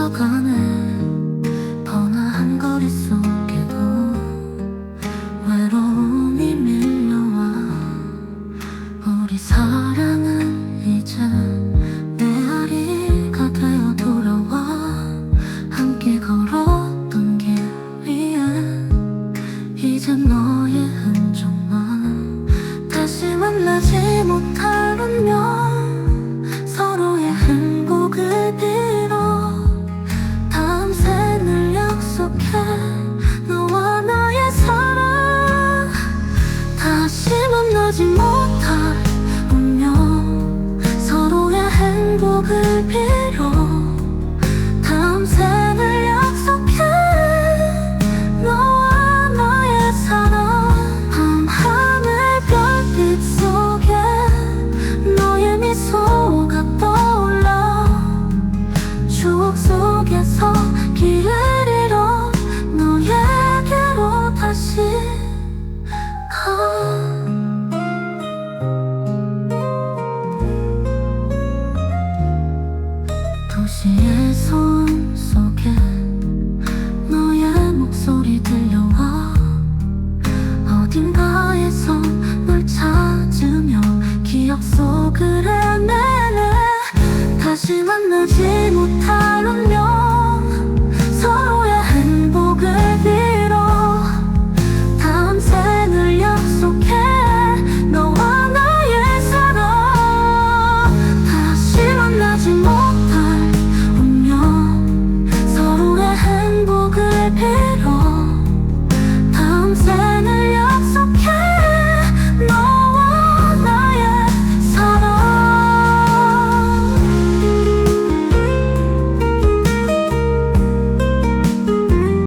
스쳐가는 번화한 거리 속에도 외로움이 밀려와. 우리 사랑은 이제 메아리가 되어 돌아와. 함께 걸었던 길 위에 이제 너의 흔적만 다시 만나지 못할 운명. 만나 도시의 소음 속에 너의 목소리 들려와. 어딘가에서 널 찾으며 기억 속을 헤매네 다시 만나지 못할